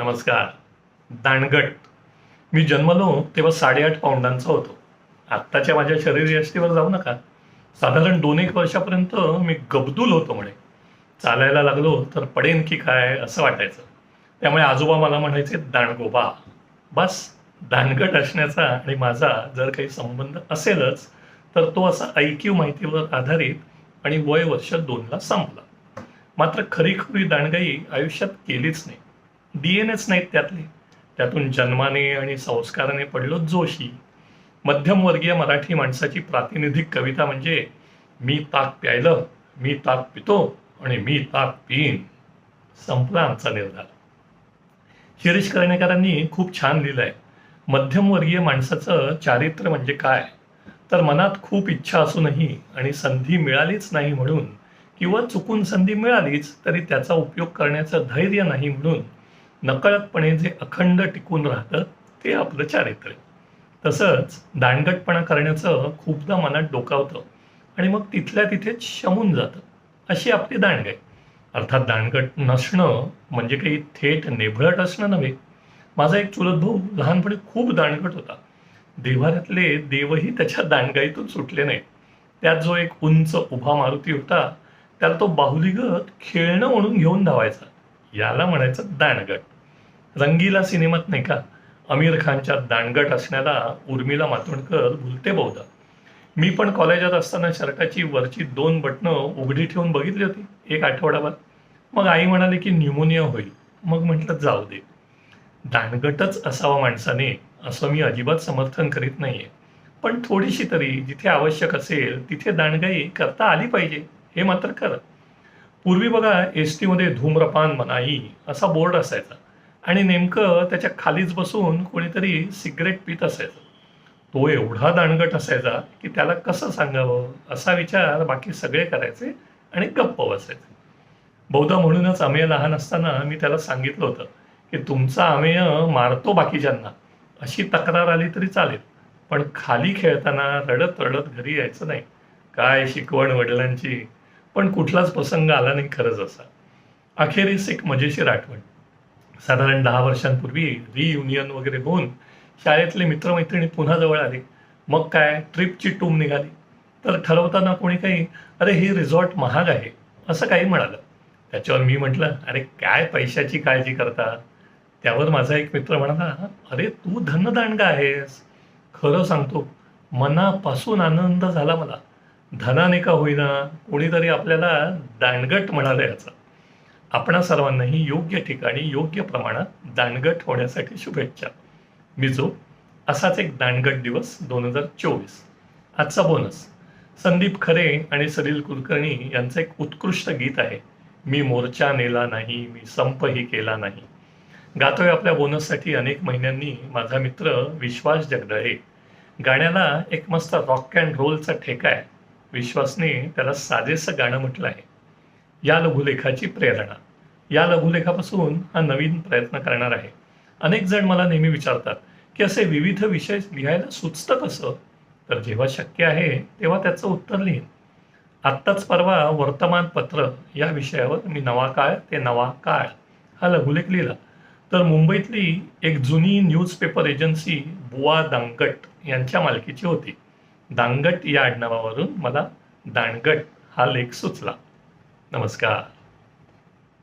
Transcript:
नमस्कार. दांडगट मी जन्मलो तेव्हा साडेआठ पाऊंडांचा होतो. आत्ताच्या माझ्या शरीरयष्टीवर जाऊ नका. साधारण दोन एक वर्षापर्यंत मी गबदूल होतो म्हणे. चालायला लागलो तर पडेन की काय असं वाटायचं. त्यामुळे आजोबा मला म्हणायचे दांडगोबा बस. दांडगट असण्याचा आणि माझा जर काही संबंध असेलच तर तो असा ऐकीव माहितीवर आधारित आणि वय वर्ष दोनला संपला. मात्र खरीखुरी दांडगाई आयुष्यात केलीच नाही. डी एन एच नाहीत त्यातले. त्यातून जन्माने आणि संस्काराने पडलो जोशी. मध्यमवर्गीय मराठी माणसाची प्रातिनिधिक कविता म्हणजे मी ताक प्यायलं मी ताक पितो आणि मी ताक पिईन. संपला आमचा निर्धार. शिरीष कर्णेकरांनी खूप छान लिहिलंय. मध्यमवर्गीय माणसाचं चारित्र्य म्हणजे काय? तर मनात खूप इच्छा असूनही आणि संधी मिळालीच नाही म्हणून किंवा चुकून संधी मिळालीच तरी त्याचा उपयोग करण्याचं धैर्य नाही म्हणून नकळतपणे जे अखंड टिकून राहतं ते आपलं चारित्र्य. तसंच दांडगटपणा करण्याचं खूपदा मनात डोकावतं आणि मग तिथल्या तिथेच शमून जातं. अशी आपली दांडगाई अर्थात दांडगट नसणं म्हणजे काही थेट नेभळट असणं नव्हे. माझा एक चुलत भाऊ लहानपणी खूप दांडगट होता. देव्हाऱ्यातले देवही त्याच्या दांडगाईतून सुटले नाहीत. त्यात जो एक उंच उभा मारुती होता त्याला तो बाहुलीगत खेळणं म्हणून घेऊन धावायचा. याला म्हणायचं दांडगट. रंगीला सिनेमात नाही का? आमिर खानच्या दांडगट असण्याला उर्मिला मातोंडकर भुलते बहुधा मी पण कॉलेजात असताना शर्टाची वरची दोन बटणं उघडी ठेवून बघितली होती एक आठवडाभर. मग आई म्हणाली की न्यूमोनिया होईल. मग म्हटलं जाऊ दे. दांडगटच असावा माणसाने असं मी अजिबात समर्थन करीत नाहीये. पण थोडीशी तरी जिथे आवश्यक असेल तिथे दांडगाई करता आली पाहिजे हे मात्र खरं. पूर्वी बघा एस टीमध्ये धूम्रपान मनाई असा बोर्ड असायचा. आणि नेमकं त्याच्या खालीच बसून कोणीतरी सिगरेट पित असायचं तो एवढा दांडगट असायचा की त्याला कसं सांगावं असा विचार बाकी सगळे करायचे आणि गप्प बसायचे. बहुधा म्हणूनच अमेय लहान असताना मी त्याला सांगितलं होतं की तुमचा अमेय मारतो बाकीच्यांना. अशी तक्रार आली तरी चालेल पण खाली खेळताना रडत रडत घरी यायचं नाही. काय शिकवण वडिलांची? पण कुठलाच प्रसंग आला नाही खरंच असा. अखेरीस एक मजेशीर आठवण. साधारण दहा वर्षांपूर्वी रियुनियन वगैरे होऊन शाळेतले मित्रमैत्रिणी पुन्हा जवळ आले. मग काय? ट्रिपची टूम निघाली. तर ठरवताना कोणी काही अरे ही रिझॉर्ट महाग आहे. असं काही म्हणालं. त्याच्यावर मी म्हटलं अरे काय पैशाची काळजी करता? त्यावर माझा एक मित्र म्हणाला अरे तू धनदांडगा आहेस. खरं सांगतो मनापासून आनंद झाला मला. धनाने का होईना कोणीतरी आपल्याला दांडगट म्हणालं याचा. आपणा सर्वांनाही योग्य ठिकाणी योग्य प्रमाणात दांडगट होण्यासाठी शुभेच्छा. मिजो असाच एक दांडगट दिवस दोन हजार चोवीस. आजचा बोनस संदीप खरे आणि सलील कुलकर्णी यांचं एक उत्कृष्ट गीत आहे. मी मोर्चा नेला नाही मी संपही केला नाही. गातोय आपल्या बोनससाठी अनेक महिन्यांनी माझा मित्र विश्वास जगदळे. गाण्याला एक मस्त रॉक अँड रोलचा ठेका आहे. विश्वासने त्याला साजेसं गाणं म्हटलं आहे. या लघुलेखाची प्रेरणा. या लघुलेखापासून हा नवीन प्रयत्न करणार आहे. अनेक जण मला नेहमी विचारतात की असे विविध विषय लिहायला सुचतं कसं? तर जेव्हा शक्य आहे तेव्हा त्याचं उत्तर लिहीन. आत्ताच परवा वर्तमानपत्र या विषयावर मी नवा काळ ते नवा काळ हा लघुलेख लिहिला. तर मुंबईतली एक जुनी न्यूजपेपर एजन्सी बुवा दांगट यांच्या मालकीची होती. दांगट या आडनावावरून मला दांडगट हा लेख सुचला. नमस्कार